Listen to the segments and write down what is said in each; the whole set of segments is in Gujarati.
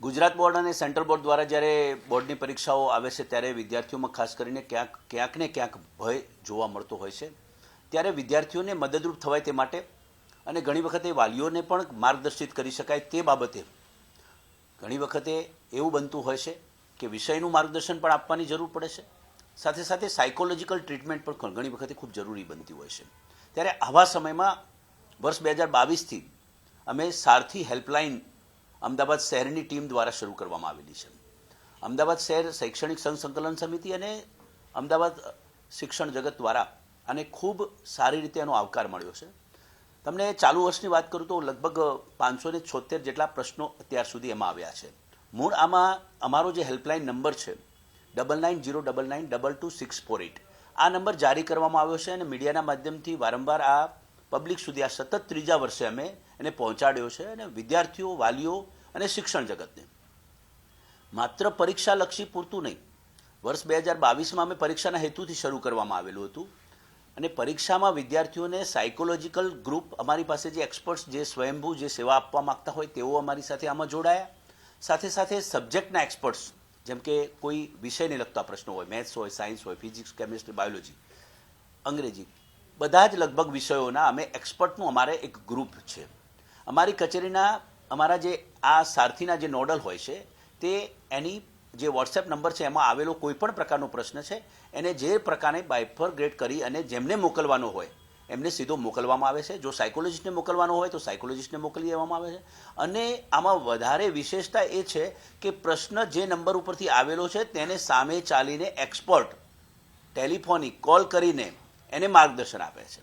ગુજરાત બોર્ડ અને સેન્ટ્રલ બોર્ડ દ્વારા જ્યારે બોર્ડની પરીક્ષાઓ આવે છે, ત્યારે વિદ્યાર્થીઓમાં ખાસ કરીને ક્યાંક ક્યાંક ને ક્યાંક ભય જોવા મળતો હોય છે. ત્યારે વિદ્યાર્થીઓને મદદરૂપ થવાય તે માટે અને ઘણી વખતે વાલીઓને પણ માર્ગદર્શિત કરી શકાય તે બાબતે ઘણી વખતે એવું બનતું હોય છે કે વિષયનું માર્ગદર્શન પણ આપવાની જરૂર પડે છે. સાથે સાથે સાયકોલોજીકલ ટ્રીટમેન્ટ પણ ઘણી વખતે ખૂબ જરૂરી બનતી હોય છે. ત્યારે આવા સમયમાં વર્ષ બે હજાર બાવીસથી અમે સારથી હેલ્પલાઇન અમદાવાદ શહેરની ટીમ દ્વારા શરૂ કરવામાં આવેલી છે. અમદાવાદ શહેર શૈક્ષણિક સંકલન સમિતિ અને અમદાવાદ શિક્ષણ જગત દ્વારા આને ખૂબ સારી રીતે એનો આવકાર મળ્યો છે. તમને ચાલુ વર્ષની વાત કરું તો લગભગ પાંચસો ને છોતેર જેટલા પ્રશ્નો અત્યાર સુધી એમાં આવ્યા છે. મૂળ આમાં અમારો જે હેલ્પલાઇન નંબર છે, double nine zero double nine double two six four eight આ નંબર જારી કરવામાં આવ્યો છે અને મીડિયાના માધ્યમથી વારંવાર આ પબ્લિક સુધી આ સતત ત્રીજા વર્ષે અમે એને પહોંચાડ્યો છે અને વિદ્યાર્થીઓ, વાલીઓ અને શિક્ષણ જગતને. માત્ર પરીક્ષાલક્ષી પૂરતું નહીં, વર્ષ બે હજાર બાવીસમાં અમે પરીક્ષાના હેતુથી શરૂ કરવામાં આવેલું હતું અને પરીક્ષામાં વિદ્યાર્થીઓને સાયકોલોજીકલ ગ્રુપ અમારી પાસે જે એક્સપર્ટ્સ જે સ્વયંભૂ જે સેવા આપવા માગતા હોય તેઓ અમારી સાથે આમાં જોડાયા. સાથે સાથે સબ્જેક્ટના એક્સપર્ટ્સ જેમ કે કોઈ વિષયને લગતા પ્રશ્નો હોય મેથ્સ હોય સાયન્સ હોય ફિઝિક્સ કેમિસ્ટ્રી બાયોલોજી અંગ્રેજી બધા જ લગભગ વિષયોના અમે એક્સપર્ટનું અમારે એક ગ્રુપ છે. અમારી કચેરીના, અમારા જે આ સારથીના જે નોડલ હોય છે, તે એની જે વોટ્સએપ નંબર છે, એમાં આવેલો કોઈ પણ પ્રકારનો પ્રશ્ન છે, એને જે પ્રકારે બાયફર ગ્રેડ કરી અને જેમને મોકલવાનો હોય, એમને સીધો મોકલવામાં આવે છે. જો સાયકોલોજીસ્ટને મોકલવાનો હોય, તો સાયકોલોજીસ્ટને મોકલી દેવામાં આવે છે. અને આમાં વધારે વિશેષતા એ છે કે પ્રશ્ન જે નંબર ઉપરથી આવેલો છે, તેને સામે ચાલીને એક્સપર્ટ, ટેલિફોનિક, કોલ કરીને એને માર્ગદર્શન આપે છે.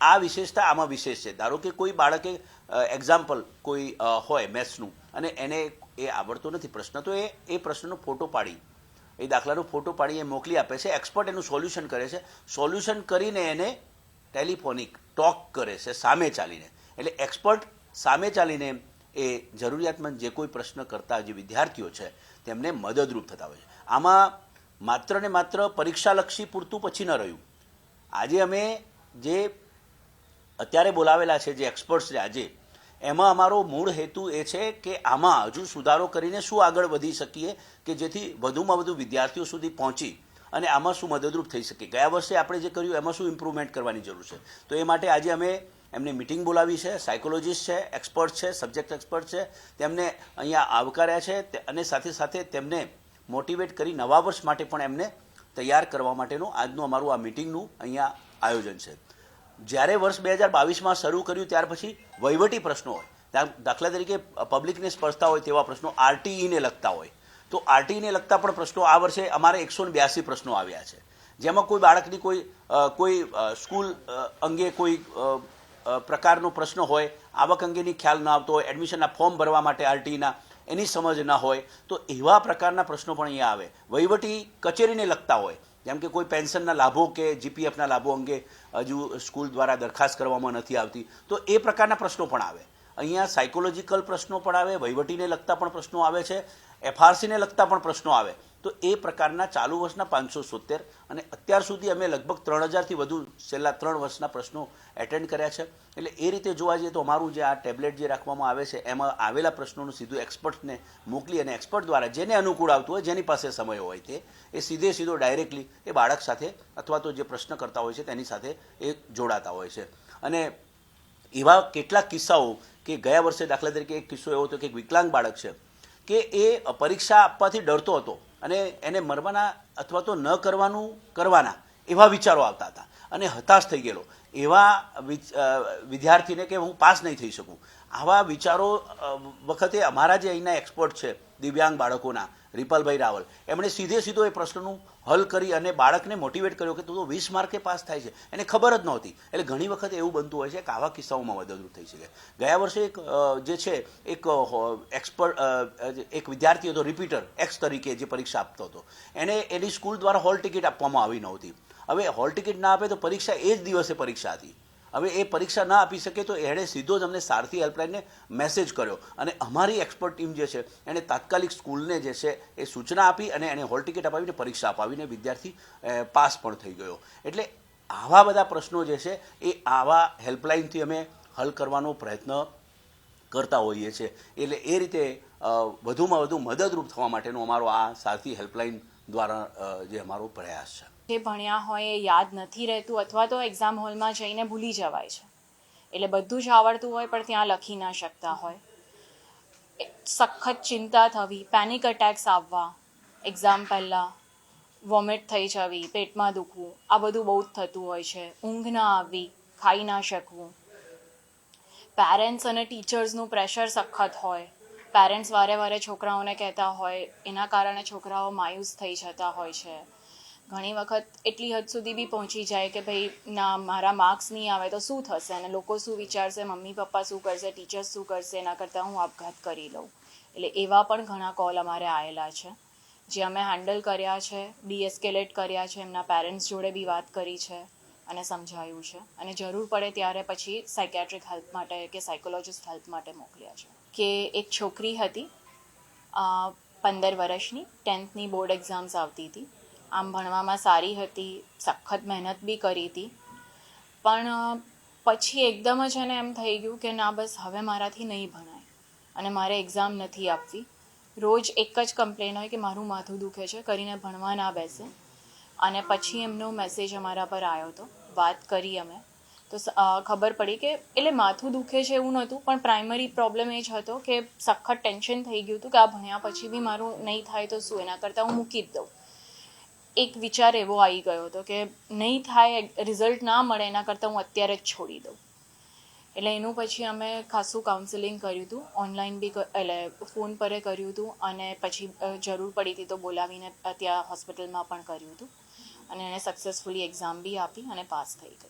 આ વિશેષતા આમાં વિશેષ છે. ધારો કે કોઈ બાળકે એક્ઝામ્પલ કોઈ હોય મેથ્સનું અને એને એ આવડતો નથી પ્રશ્ન, તો એ એ પ્રશ્નનો ફોટો પાડી, એ દાખલાનો ફોટો પાડી એ મોકલી આપે છે. એક્સપર્ટ એનું સોલ્યુશન કરે છે. સોલ્યુશન કરીને એને ટેલિફોનિક ટોક કરે છે, સામે ચાલીને. એટલે એક્સપર્ટ સામે ચાલીને એ જરૂરિયાતમંદ જે કોઈ પ્રશ્ન કરતા જે વિદ્યાર્થીઓ છે, તેમને મદદરૂપ થતા હોય છે. આમાં માત્ર ને માત્ર પરીક્ષાલક્ષી પૂરતું પછી ન રહ્યું. આજે અમે જે અત્યારે બોલાવેલા છે, જે એક્સપર્ટ્સ છે આજે, એમાં અમારો મૂળ હેતુ એ છે કે આમાં હજુ સુધારો કરીને શું આગળ વધી શકીએ કે જેથી વધુમાં વધુ વિદ્યાર્થીઓ સુધી પહોંચી અને આમાં શું મદદરૂપ થઈ શકે. ગયા વર્ષે આપણે જે કર્યું, એમાં શું ઇમ્પ્રુવમેન્ટ કરવાની જરૂર છે? તો એ માટે આજે અમે એમને મિટિંગ બોલાવી છે સાયકોલોજીસ્ટ છે એક્સપર્ટ છે સબ્જેક્ટ એક્સપર્ટ છે, તેમને અહીંયા આવકાર્યા છે અને સાથે સાથે તેમને મોટિવેટ કરી નવા વર્ષ માટે પણ એમને તૈયાર કરવા માટેનું આજનું અમારું આ મિટિંગનું અહીંયા આયોજન છે. જ્યારે વર્ષ બે હજાર બાવીસમાં શરૂ કર્યું, ત્યાર પછી વહીવટી પ્રશ્નો હોય. દાખલા તરીકે પબ્લિકને સ્પર્શતા હોય તેવા પ્રશ્નો આરટીઈને લગતા હોય. તો આરટીઈને લગતા પણ પ્રશ્નો આ વર્ષે અમારે એકસો ને બ્યાસી પ્રશ્નો આવ્યા છે. જેમાં કોઈ બાળકની કોઈ કોઈ સ્કૂલ અંગે કોઈ પ્રકારનો પ્રશ્ન હોય, આવક અંગેની ખ્યાલ ન આવતો હોય એડમિશનના ફોર્મ ભરવા માટે આરટીના એની સમજ ન હોય, તો એવા પ્રકારના પ્રશ્નો પણ અહીંયા આવે. વહીવટી કચેરીને લગતા હોય, જેમ કે કોઈ પેન્શનના લાભો કે જીપીએફના લાભો અંગે હજુ સ્કૂલ દ્વારા દરખાસ્ત કરવામાં નથી આવતી, તો એ પ્રકારના પ્રશ્નો પણ આવે. અહીંયા સાયકોલોજીકલ પ્રશ્નો પણ આવે, વહીવટીને લગતા પણ પ્રશ્નો આવે છે, એફઆરસીને લગતા પણ પ્રશ્નો આવે. તો એ પ્રકારના ચાલુ વર્ષના પાંચસો સોતેર અને અત્યાર સુધી અમે લગભગ ત્રણ હજારથી વધુ છેલ્લા ત્રણ વર્ષના પ્રશ્નો એટેન્ડ કર્યા છે. એટલે એ રીતે જોવા જઈએ તો અમારું જે આ ટેબ્લેટ જે રાખવામાં આવે છે, એમાં આવેલા પ્રશ્નોનું સીધું એક્સપર્ટને મોકલી અને એક્સપર્ટ દ્વારા જેને અનુકૂળ આવતું હોય, જેની પાસે સમય હોય તે, એ સીધે સીધો ડાયરેક્ટલી એ બાળક સાથે અથવા તો જે પ્રશ્ન કરતા હોય છે તેની સાથે એ જોડાતા હોય છે. અને એવા કેટલાક કિસ્સાઓ કે ગયા વર્ષે દાખલા તરીકે એક કિસ્સો એવો હતો કે વિકલાંગ બાળક છે કે એ પરીક્ષા આપવાથી ડરતો હતો. અને એને મરવાના અથવા તો ન કરવાનું કરવાના એવા વિચારો આવતા હતા. અને હતાશ થઈ ગયેલો. એવા વિદ્યાર્થીને કે હું પાસ નહીં થઈ શકું. આવા વિચારો વખતે અમારા જે અહીંના એક્સપર્ટ છે, દિવ્યાંગ બાળકોના રિપલભાઈ રાવલ. એમણે સીધે સીધો એ પ્રશ્નનું હલ કરી અને બાળકને મોટિવેટ કર્યો કે તું તો વીસ માર્કે પાસ થાય છે. એને ખબર જ નહોતી. એટલે ઘણી વખત એવું બનતું હોય છે કે આવા કિસ્સાઓમાં મદદરૂપ થઈ શકે. ગયા વર્ષે એક જે છે, એક એક્સપર્ટ એક વિદ્યાર્થી હતો રિપીટર એક્સ તરીકે જે પરીક્ષા આપતો હતો. એને એની સ્કૂલ દ્વારા હોલ ટિકિટ આપવામાં આવી નહોતી. હવે હોલ ટિકિટ ના આપે તો પરીક્ષા એ જ દિવસે પરીક્ષા હતી. હવે એ પરીક્ષા ના આપી શકે તો એણે સીધો જ અમને સારથી હેલ્પલાઇનને મેસેજ કર્યો. અને અમારી એક્સપર્ટ ટીમ જે છે, એણે તાત્કાલિક સ્કૂલને જે છે, એ સૂચના આપી અને એને હોલ ટિકિટ અપાવીને પરીક્ષા અપાવીને વિદ્યાર્થી પાસ પણ થઈ ગયો. એટલે આવા બધા પ્રશ્નો જે છે, એ આવા હેલ્પલાઇનથી અમે હલ કરવાનો પ્રયત્ન કરતા હોઈએ છીએ. એટલે એ રીતે વધુમાં વધુ મદદરૂપ થવા માટેનો અમારો આ સારથી હેલ્પલાઇન દ્વારા જે અમારો પ્રયાસ છે. જે ભણ્યા હોય એ યાદ નથી રહેતું અથવા તો એક્ઝામ હોલમાં જઈને ભૂલી જવાય છે. એટલે બધું જ આવડતું હોય પણ ત્યાં લખી ના શકતા હોય. સખત ચિંતા થવી પેનિક અટેક્સ આવવા એક્ઝામ પહેલાં વોમિટ થઈ જવી, પેટમાં દુખવું, આ બધું બહુ જ થતું હોય છે. ઊંઘ ના આવવી ખાઈ ના શકવું. પેરેન્ટ્સ અને ટીચર્સનું પ્રેશર સખત હોય. પેરેન્ટ્સ વારે વારે છોકરાઓને કહેતા હોય, એના કારણે છોકરાઓ માયુસ થઈ જતા હોય છે. ઘણી વખત એટલી હદ સુધી બી પહોંચી જાય કે ભાઈ, ના, મારા માર્ક્સ નહીં આવે તો શું થશે? અને લોકો શું વિચારશે? મમ્મી, પપ્પા શું કરશે? ટીચર્સ શું કરશે? એના કરતાં હું આપઘાત કરી લઉં. એટલે એવા પણ ઘણા કોલ અમારે આવેલા છે, જે અમે હેન્ડલ કર્યા છે ડીએસ્કેલેટ કર્યા છે, એમના પેરેન્ટ્સ જોડે બી વાત કરી છે અને સમજાયું છે. અને જરૂર પડે ત્યારે પછી સાયકેટ્રિક હેલ્પ માટે કે સાયકોલોજિસ્ટ હેલ્પ માટે મોકલ્યા છે. કે એક છોકરી હતી પંદર વર્ષની ટેન્થની બોર્ડ એક્ઝામ્સ આવતી હતી. આમ ભણવામાં સારી હતી, સખત મહેનત બી કરી હતી. પણ પછી એકદમ જ એને એમ થઈ ગયું કે ના બસ હવે મારાથી નહીં ભણાય અને મારે એક્ઝામ નથી આપવી. રોજ એક જ કમ્પ્લેન હોય કે મારું માથું દુખે છે, કરીને ભણવા ના બેસે. અને પછી એમનો મેસેજ અમારા પર આવ્યો હતો વાત કરી અમે. તો ખબર પડી કે એટલે માથું દુખે છે એવું નહોતું, પણ પ્રાઇમરી પ્રોબ્લેમ એ જ હતો કે સખત ટેન્શન થઈ ગયું હતું કે આ ભણ્યા પછી બી મારું નહીં થાય તો શું? એના કરતાં હું મૂકી જ દઉં. એક વિચાર એવો આવી ગયો હતો કે નહીં થાય રિઝલ્ટ ના મળે, એના કરતાં હું અત્યારે જ છોડી દઉં. એટલે એનું પછી અમે ખાસું કાઉન્સેલિંગ કર્યું હતું ઓનલાઈન બી એટલે ફોન પર કર્યું હતું અને પછી જરૂર પડી હતી તો બોલાવીને ત્યાં હોસ્પિટલમાં પણ કર્યું હતું. અને એણે સક્સેસફુલી એક્ઝામ બી આપી અને પાસ થઈ ગઈ.